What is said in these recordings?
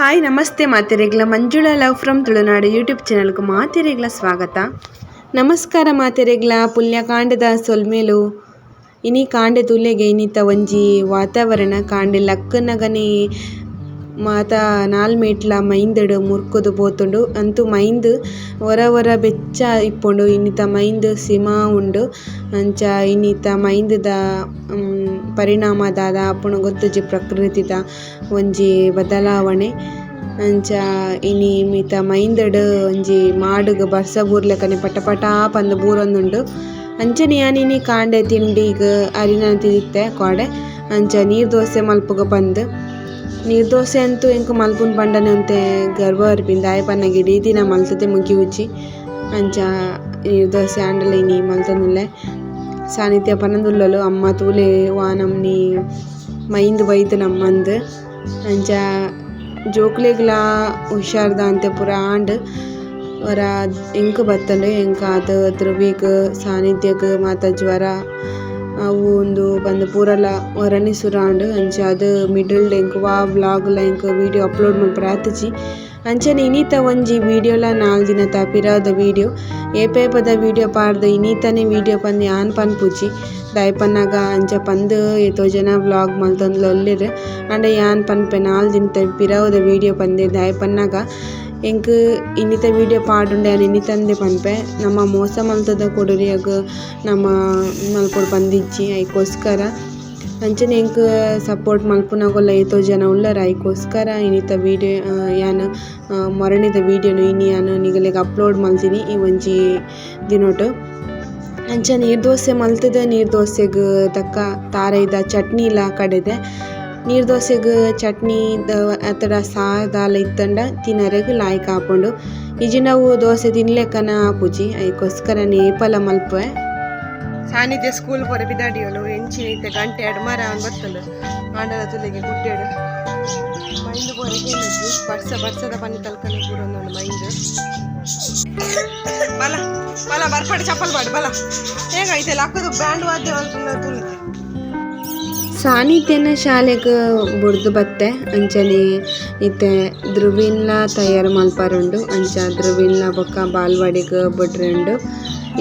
Hi, ನಮಸ್ತೆ ಮಾತೆರೆಗ್ಲ. Manjula love from Tulunadu YouTube ಚಾನಲ್ಗೆ ಮಾತೆರೆಗ್ಲ ಸ್ವಾಗತ. ನಮಸ್ಕಾರ ಮಾತೆರೆಗ್ಲ. ಪುಲ್ಯ ಕಾಂಡದ ಸೊಲ್ಮೇಲು ಇನಿ ಕಾಂಡೆ ತುಲೆಗೆ ಇನಿತ ಒಂಜಿ ವಾತಾವರಣ, ಕಾಂಡೆ ಲಕ್ಕನಗನೆ ಮಾತ ನಾಲ್ ಮೇಟ್ಲ ಮೈಂದಡು ಮುರ್ಕುದು ಪೋತುಂಡು. ಅಂತು ಮೈಂದ್ ಹೊರ ಹೊರ ಬೆಚ್ಚ ಇಪ್ಪುಂಡು. ಇನ್ನಿತ ಮೈಂದ್ ಸಿಮ ಉಂಡು. ಅಂಚ ಇನ್ನಿತ ಮೈಂದ್‌ದ ಪರಿಣಾಮ ದಾದ ಆಪುಂಡು ಗೊತ್ತುಜಿ ಪ್ರಕೃತಿದ ಒಂಜಿ ಬದಲಾವಣೆ. ಅಂಚ ಇನಿ ಮಿತ ಮೈಂದಡ್ ಒಂಜಿ ಮಾಡ್ಗ್ ಬರ್ಸ ಬೂರ್ಲಕನೆ ಪಟ ಪಟ ಪಂದ್ ಬೂರೊಂದುಂಡು. ಅಂಚನೆ ಯಾನಿನಿ ಕಾಂಡೆ ತಿಂಡಿಗ್ ಅರಿನ ತಿದಿತ್ತೆ ಕೊಡೆ ಅಂಚ ನೀರ್ ದೋಸೆ ಮಲ್ಪುಗ ಪಂದ್ ನೀರ್ ದೋಸೆ ಅಂತೂ ಎಂಕ್ ಮಲ್ಪುನ್ ಪಂಡನೆ ಒಂತೆ ಗರ್ವ ಅರ್ಪಿಂದ ದಾಯೆ ಪನ್ನಗ ಇಡೀ ದಿನ ಮಲ್ತುದೆ ಮುಗಿವುಜಿ ಅಂಚ ನೀರ್ ದೋಸೆ ಆಂಡಲ ಇನಿ ಮಲ್ತೊಂದುಲ್ಲೆ ಸಾನಿಧ್ಯ ಪನೊಂದುಲ್ಲಲ್ ಅಮ್ಮ ತೂಲೆ ವಾನಮ್ನಿ ಮೈಂದ್ ಬೈದ್ ನಮ್ಮಂದ್ ಅಂಚ ಜೋಕ್ಲೆಗ್ಲ ಹುಷಾರ್ ದಾಂತೆ ಪೂರ ಆಂಡ್ ವರ ಎಂಕ್ ಬತ್ತುಂಡು ಎಂಕ್ ಆದ್ ಧ್ರುವಿಗ್ ಸಾನಿಧ್ಯಗ್ ಮಾತ ಜ್ವರ ಅವು ಉಂದು ಪಂದ್ ಪೂರಲ ಒರನೆ ಸುರಾಂಡ್ ಅಂಚ ಅದ್ ಮಿಡಲ್ ಎಂಕ್ ವಾ ವ್ಲಾಗ್ ಎಂಕ್ ವೀಡಿಯೊ ಅಪ್ಲೋಡ್ ಮನ್ಪರೆ ಆತಿಜಿ ಅಂಚನೆ ಇನೀತ ಒಂಜಿ ವೀಡಿಯೋಲ ನಾಲ್ ದಿನ ಪಿರಾವುದ ವೀಡಿಯೋ ಏಪೇಪದ ಏಪದ ವೀಡಿಯೋ ಪಾಡ್ದ್ ಇನೀತನೆ ವೀಡಿಯೊ ಪಂದ್ ಯಾನ್ ಪನ್ಪುಜಿ ದಾಯೆ ಪನ್ನಗ ಅಂಚ ಪಂದ್ ಏತೋ ಜನ ವ್ಲಾಗ್ ಮಲ್ತೊಂದುಲ್ಲ ಉಲ್ಲೆರ್ ಆಂಡ ಯಾನ್ ಪನ್ಪೆ ನಾಲ್ ದಿನ ಪಿರಾವುದ ವೀಡಿಯೊ ಪಂದೆ ದಾಯೆ ಪನ್ನಗ ಇನ್ನಿತ ಪಾಡ್ ಪಾಡುಂಡ ಯಾನ್ ಇನ್ನಿತಂದೆ ಪನ್ಪೆ ನಮ್ಮ ಮೋಸ ಮಲ್ತುದ ಕೊಡುರಿಯಗ್ ನಮ್ಮ ಮಲ್ಪೊಡು ಬಂದಿಜ್ಜಿ ಐಕೋಸ್ಕರ ಅಂಚನೆ ಎಂಕ್ ಸಪೋರ್ಟ್ ಮಲ್ಪುನಗೊಲ್ಲ ಏತೋ ಜನ ಉಳ್ಳರ ಐಕೋಸ್ಕರ ಇನ್ನಿತ ವೀಡಿಯೋ ಯಾನ್ ಮರಣಿದ ವೀಡಿಯೋನು ಇನ್ನು ಯಾನ್ ನಿಗಲೆಗ್ ಅಪ್ಲೋಡ್ ಮಲ್ತಿನಿ ಈ ಒಂಜಿ ದಿನೊಟ್ ಅಂಚ ನೀರ್ ದೋಸೆ ಮಲ್ತುದ ನೀರ್ ತಕ್ಕ ತಾರೈದ ಚಟ್ನಿಲ ಕಡೆದೆ ನೀರ್ ದೋಸೆಗ್, ಚಟ್ನಿ, ದ ಸಾ ಸಾದಾಲ ಇತ್ತಂಡ ತಿನರೆಗ್ ಲಾಯ್ಕ್ ಆಪುಂಡು ಈಜಿ ನಾವು ದೋಸೆ ತಿನ್ಲೆಕ್ಕನ ಆಪುಜಿ ಅದಕ್ಕೋಸ್ಕರ ನೇಪಲ ಮಲ್ಪುವೆ. ಸಾನಿಧ್ಯ ಸ್ಕೂಲ್ ಬರ ಬಿದಾಡಿಯೋಲು ಎಂಚಿನ ಇತ್ತೆ ಗಂಟೆ ಎರಡು ಮರ ಅವ್ನು ಬತ್ತಲು. ಆಂಡಲ ತುಲಿಗೆ ಗುಡ್ಡೆಡು. ಮೈಂಡ್ ಪೂರ ಕೇಳಜ್ಜಿ ಬರ್ಸ, ಬರ್ಸದ ಬನ್ನಿ ತಲ್ಕನ ಕೂಡ ಒಂದೊಂದು ಮೈಂಡ್ ಬಲ ಬಲ, ಬರ್ಪಡಿ ಚಪ್ಪಲ್ ಬಾಡು, ಬಲ. ಹೇಗೈತೆ ಲಕ್ಕದು ಬ್ಯಾಂಡ್ ವಾದ್ಯ ಅಂತ ತುಲೆ. ಸಾನಿಧ್ಯನ ಶಾಲೆಗ್ ಬುಡ್ದು ಬತ್ತೆ. ಅಂಚನೆ ಇತ್ತೆ ಧ್ರುವಿನ್ಲ ತಯಾರು ಮಲ್ಪಾರುಂಡು. ಅಂಚ ಧ್ರುವಿನ್ಲ ಬೊಕ್ಕ ಬಾಲ್ವಾಡಿಗ್ ಬುಡ್ರಂಡು.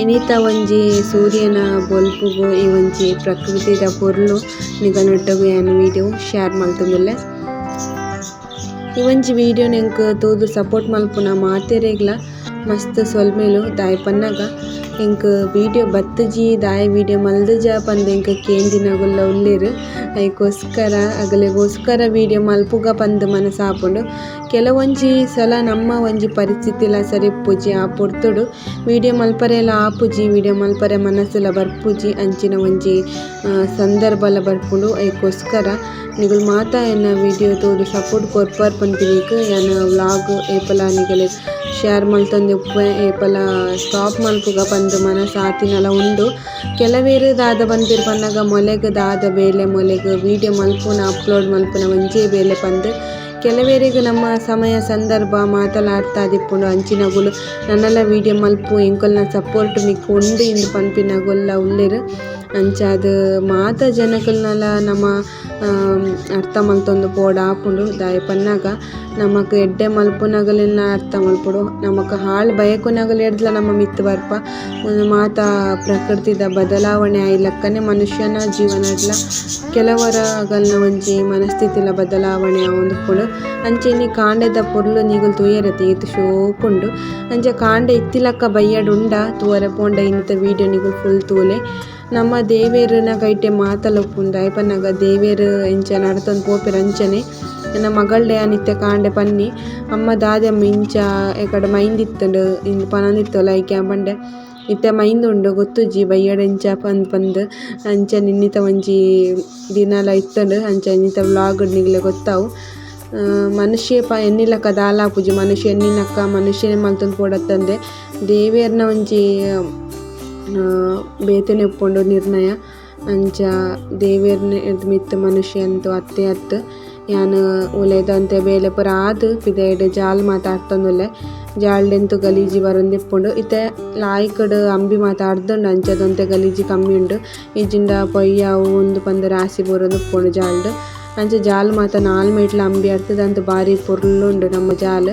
ಇನಿತ ಒಂಜಿ ಸೂರ್ಯನ ಬೊಲ್ಪುಗು ಈ ಒಂಜಿ ಪ್ರಕೃತಿದ ಪೊರ್ಲು ನಿಗನೊಟ್ಟಗು ಯಾನ್ ವೀಡಿಯೋ ಶೇರ್ ಮಲ್ತೊಂದುಲ್ಲೆ. ಈ ಒಂಜಿ ವೀಡಿಯೋ ಎಂಕ್ ತೂದು ಸಪೋರ್ಟ್ ಮಲ್ಪುನ ಮಾತೆರೆಗ್ಲ. ಮಸ್ತ್ ಸೊಲ್ಮೆಲು ದಾಯೆ ಪನ್ನಗ. ಎಂಕ್ ವೀಡಿಯೋ ಬತ್ತುಜಿ ದಾಯೆ ವೀಡಿಯೋ ಮಲ್ದುಜ ಪಂದ್ ಎಂಕ್ ಕೇಂದಿನಗುಲ್ಲ ಉಲ್ಲೆರ್. ಐಕೋಸ್ಕರ ಅಗಲೆಗೋಸ್ಕರ ವೀಡಿಯೋ ಮಲ್ಪುಗ ಪಂದ್ ಮನಸ್ಸು ಆಪುಂಡು. ಕೆಲವೊಂಜಿ ಸಲ ನಮ್ಮ ಒಂಜಿ ಪರಿಸ್ಥಿತಿಲ ಸರಿಪ್ಪುಜಿ ಆ ಪೊರ್ತುಡು ವೀಡಿಯೋ ಮಲ್ಪರೆಲ ಆಪುಜಿ ವೀಡಿಯೋ ಮಲ್ಪರೆ ಮನಸ್ಸುಲ ಬರ್ಪುಜಿ ಅಂಚಿನ ಒಂಜಿ ಸಂದರ್ಭಲ ಬರ್ಪುಂಡು. ಐಕೋಸ್ಕರ ನಿಗುಲು ಮಾತ ಎನ್ನ ವೀಡಿಯೋ ತೋಡು ಸಪೋರ್ಟ್ ಕೊರ್ಪರ್ ಪನ್ಪಿನಿಕ್ ಯಾನ್ ವ್ಲಾಗ್ ಏಪಲ ನಿಗಲೆ ಶೇರ್ ಮಲ್ತೊಂದು ಉಪ್ಪುವೆ ಏಪಲ ಸ್ಟಾಪ್ ಮನ್ಪುಗ ಪಂದ್ ಮನಸ್ ಆತಿನಲ ಉಂಡು ಕೆಲವೇರ್ ದಾದ ಪನ್ಪೆರ್ ಪನ್ನಗ ಮೊಲೆಗ್ ದಾದ ಬೇಲೆ ಮೊಲೆಗ್ ವೀಡಿಯೋ ಮಲ್ಪುನ ಅಪ್ಲೋಡ್ ಮಲ್ಪುನ ಒಂಜೇ ಬೇಲೆ ಪಂದ್ ಕೆಲವೆರೆಗ್ ನಮ್ಮ ಸಮಯ, ಸಂದರ್ಭ ಮಾತಲಾಡ್ತಾದಿಪ್ಪುಂಡು ಅಂಚಿನಗುಲು ನನ್ನಲ ವೀಡಿಯೋ ಮಲ್ಪು, ಎಂಕೊಲ್ನ ಸಪೋರ್ಟ್ ಮಿಕ್ಕು ಉಂಡು, ಇಂದ್ ಪನ್ಪಿನಗೊಲ್ಲ ಉಲ್ಲೆರ್ ಅಂಚ ಅದ್ ಮಾತ ಜನಕಲ್ನಲ ನಮ ಅರ್ಥ ಮಲ್ತೊಂದು ಪೋಡ ಆಪುಂಡು ದಾಯೆ ಪನ್ನಗ ನಮಕ್ ಎಡ್ಡೆ ಮಲ್ಪುನಗಲೆನ ಅರ್ಥ ಮಲ್ಪುಡು. ನಮಕ್ ಹಾಳ್ ಬಯಕುನಗಲ್ ಎಡ್ದ್ಲ ನಮ ಮಿತ್ತ್ ಬರ್ಪ. ಮಾತ ಪ್ರಕೃತಿದ ಬದಲಾವಣೆ ಆಯಿಲಕ್ಕನೆ ಮನುಷ್ಯನ ಜೀವನಡ್ಲ ಕೆಲವರಗಲ್ನ ಒಂಜಿ ಮನಸ್ಥಿತಿಲ ಬದಲಾವಣೆ ಆವೊಂದುಪ್ಪುಂಡು ಅಂಚೆನೆ ಕಾಂಡೆದ ಪೊರ್ಲು ನಿಗುಲು ತೂಯರೆ ಏತ್ ಶೋಕುಂಡು. ಅಂಚೆ ಕಾಂಡೆ ಇತ್ತಿಲಕ್ಕ ಬಯ್ಯಡುಂಡ ತೂವರೆ ಪೋಂಡ ಇಂತ ವೀಡಿಯೋ ನಿಗುಲು ಫುಲ್ ತೂಲೆ. ನಮ್ಮ ದೇವೆರ್ನ ಕೈಟೆ ಮಾತಲುಪ್ಪುಂಡು ದಾಯೆ ಪನ್ನಗ ದೇವೆರ್ ಇಂಚ ನಡತೊಂದು ಪೋಪೆರ್ ಅಂಚನೆ. ಎನ್ನ ಮಗಳ್ಡೆ ಯಾನ್ ಕಾಂಡೆ ಪನ್ನಿ. ಅಮ್ಮ ದಾದೆಮ್ಮ ಇಂಚ ಎಕಡೆ ಮೈಂದ್ ಇತ್ತುಂಡು ಇಂದ್ ಪನೊಂದಿತ್ತುಲ ಐಕೆ ಪಂಡೆ ಇತ್ತೆ ಮೈಂದ್ ಉಂಡು ಗೊತ್ತುಜಿ ಬಯ್ಯಡ್ ಎಂಚ ಪಂದ್ ಪಂದ್. ಅಂಚನೆ ಇನ್ನಿತ ಒಂಜಿ ದಿನಲ ಇತ್ತುಂಡು, ಅಂಚ ಇನ್ನಿತ ವ್ಲಾಗ್ ನಿಗ್ಲೆ ಗೊತ್ತಾವು. ಮನುಷ್ಯ ಪ ಎನ್ನಿಲಕ ದಾಲಾಪುಜಿ ಮನುಷ್ಯ ಎನ್ನಿನಕ್ಕ, ಮನುಷ್ಯನೇ ಮಲ್ತೊಂದು ಪೋಡತ್ತಂದೆ. ದೇವೆರ್ನ ಒಂಜಿ ಬೇತೆನೆ ಉಪ್ಪುಂಡು ನಿರ್ಣಯ. ಅಂಚ ದೇವೆರ್ನ ಮಿತ್ತ್ ಮನುಷ್ಯ ಅಂತು ಅತ್ತೆ ಅತ್ತ್ ಯಾನ್ ಉಲೇದಂತೆ ಬೇಲೆ ಪೂರ ಆದ್ ಪಿದಯಡ್ ಜಾಲ್ ಮಾತ ಆಡ್ತೊಂದುಲ್ಲೆ ಜಾಲ್ಡೆಂತು ಗಲೀಜಿ ಬರೊಂದಿಪ್ಪುಂಡು ಇತ್ತೆ ಲಾಯ್ಕುಡು ಅಂಬಿ ಮಾತ ಆಡ್ದುಂಡು ಗಲೀಜಿ ಕಮ್ಮಿ ಉಂಡು. ಇಜ್ಜಿಂಡ ಪೊಯ್ಯ ಅವು ಉಂದು ಪಂದ್ ರಾಸಿ ಬೂರೊಂದು ಉಪ್ಪುಂಡು ಜಾಲ್ಡ್ ಅಂಚ ಜಾಲ್ ಮಾತ ನಾಲ್ ಮೈಟ್ಲ ಅಂಬಿ ಅರ್ತದ ಅಂತ ಬಾರಿ ಪೊರ್ಲುಂಡು ನಮ್ಮ ಜಾಲ್.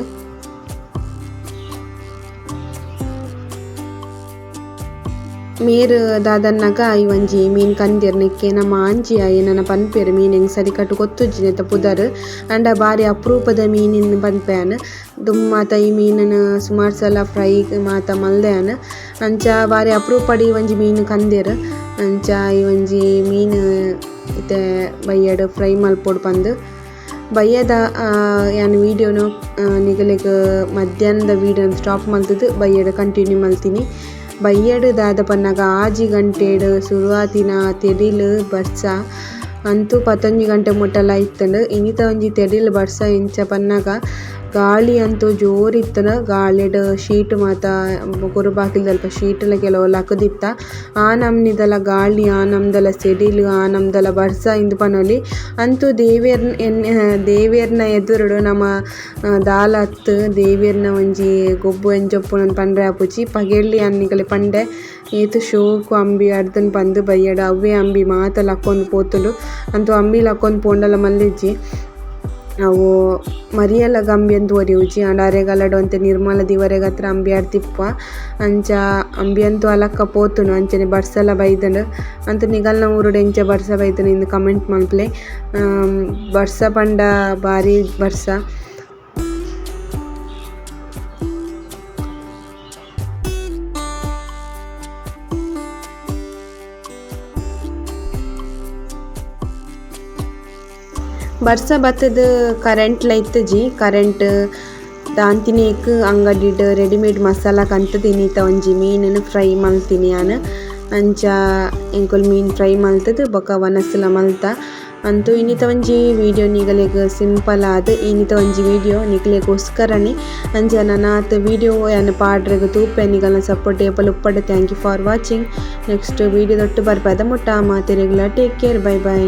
ಮೇರ್ ದಾದನ್ನಗ ಐ ಒಂಜಿ ಮೀನ್ ಕಂದೆರ್, ನೆಕ್ಕೆ, ನಮ್ಮ ಆಂಜಿ ಆಯೆ, ನನ್ನ ಪನ್ಪೆರ್ ಮೀನ್ ಎಂಗ್ ಸರಿ ಕಟ್ಟು ಗೊತ್ತುಜ್ಜಿನೆತ ಪುದರ್, ಅಂಡ ಬಾರಿ ಅಪರೂಪದ ಮೀನಿನ್ ಪನ್ಪೆಯನ್ ದುಮ್ ಮಾತ ಈ ಮೀನನ್ ಸುಮಾರ್ ಸಲ ಫ್ರೈ ಮಾತ ಮಲ್ದೆಯನ್ ಅಂಚ ಬಾರಿ ಅಪ್ರೂಪಡಿ ಒಂಜಿ ಮೀನ್ ಕಂದೆರ್, ಅಂಚ ಈ ಒಂಜಿ ಮೀನ್ ಇತ್ತೆ ಬಯ್ಯಡ್ ಫ್ರೈ ಮಲ್ಪೊಡು ಪಂದ್. ಬಯ್ಯದ ಯಾನ್ ವೀಡಿಯೋನು ನಿಗಲಿಗೆ ಮಧ್ಯಾಹ್ನದ ವೀಡಿಯೋನ ಸ್ಟಾಪ್ ಮಲ್ತದ್ದು ಬಯ್ಯಡ ಕಂಟಿನ್ಯೂ ಮಲ್ತಿನಿ. ಬಯ್ಯಡ್ ದಾದ ಪನ್ನಗ ಆಜಿ ಗಂಟೆಡ್ ಸುರುವಾತಿನ ತೆಡಿಲ್ ಬರ್ಸ. ಅಂತು ಪತ್ತೊಂಜಿ ಗಂಟೆ ಮುಟ್ಟಲ ಇತ್ತುಂಡು ಇನ್ನಿತ ಒಂಜಿ ತೆಡಿಲ್ ಬರ್ಸ ಇಂಚ ಪನ್ನಗ ಗಾಳಿ ಅಂತೂ ಜೋರಿತ್ತನ. ಗಾಳಿಡ್ ಶೀಟ್ ಮಾತ ಪೂರ ಬಾಕಿಲ್ದಲ್ಪ ಶೀಟ್ ಲ ಕೆಲವು ಲಕದಿತ್ತ. ಆ ನಮ್ನಿದಲ ಗಾಳಿ, ಆ ನಮ್ದಲ ಸೆಡಿಲ್, ಆ ನಮ್ದಲ ಬರ್ಸ ಇಂದು ಪನೊಲಿ ಅಂತೂ ದೇವೇರ್ನ ಎನ್ನೆ ದೇವೇರ್ನ ಎದುರುಡು ನಮ ದಾಲ ಅತ್ತು ದೇವೇರ್ನ ಒಂಜಿ ಗೊಬ್ಬು ಎಂಜೊಪ್ಪುನ ಪಂಡ್ರೆ ಆಪುಜಿ ಪಗೆಳ್ಳಿ ಅನ್ನಿಗಲಿ ಪಂಡೆ, ಏತ್ ಶೋಕು ಅಂಬಿ ಅರ್ಧನ್ ಪಂದ್ ಬಯ್ಯಡ ಅವ್ವೆ ಅಂಬಿ ಮಾತ ಲಕ್ಕೊಂದು ಪೋತುಂಡು ಅಂತೂ ಅಂಬಿ ಲಕ್ಕೊಂದು ಪೋಂಡಲ ಮಲ್ಲಿಜ್ಜಿ. ಅವು ಒರಿವುಜಿ ಆಂಡ ಅರೆಗಲಡ್ ಒಂತೆ ನಿರ್ಮಲ ದಿವರೆಗತ್ರ ಅಂಬಿ ತಿಪ್ಪ ಅಂಚ ಅಂಬಿ ಅಂತೂ ಅಲಕ್ಕ ಪೋತುನು, ಅಂಚನೆ ಬರ್ಸಲ ಬೈದನು. ಅಂತ ನಿಗಲ್ನ ಊರುಡು ಎಂಚ ಬರ್ಸ ಬೈದನು, ಇಂದು ಕಮೆಂಟ್ ಮನ್ಪುಲೆ ಬರ್ಸ ಪಂಡ ಬಾರಿ ಬರ್ಸ. ಬರ್ಸ ಬತ್ತದ ಕರೆಂಟ್ಲ ಜಿ. ಕರೆಂಟ್ ದಾಂತಿನೇಕ್, ಅಂಗಡಿಡ್ ರೆಡಿಮೇಡ್ ಮಸಾಲ ಕಂತು ತಿನ್ನಿತ ಒಂಜಿ ಮೀನನ್ನು ಫ್ರೈ ಮಲ್ತೀನಿ ಯಾನ್. ಅಂಚ ಎಂಕುಲು ಮೀನ್ ಫ್ರೈ ಮಲ್ತದ, ಬೊಕ ವನಸಲ ಮಲ್ತ. ಅಂತೂ ಇನ್ನಿತ ಒಂಜಿ ವಿಡಿಯೋ ನಿಗಲೆಗ್ ಸಿಂಪಲ್ ಆದ್. ಇನ್ನಿತ ಒಂಜಿ ವಿಡಿಯೋ ನಿಕ್ಲೆಗೋಸ್ಕರನೆ ಅಂಚ ನನಾತ್ ವೀಡಿಯೋ ಏನು ಪಾಡ್ರೆಗ್ ತೂಪೆ ನಿಗಲ್ನ ಸಪೋರ್ಟ್ ಏಪಲು ಉಪ್ಪಡ್. Thank you for watching next video ದೊಟ್ಟು ಬರ್ಬಾದ ಮುಟ್ಟ. Regular take care bye bye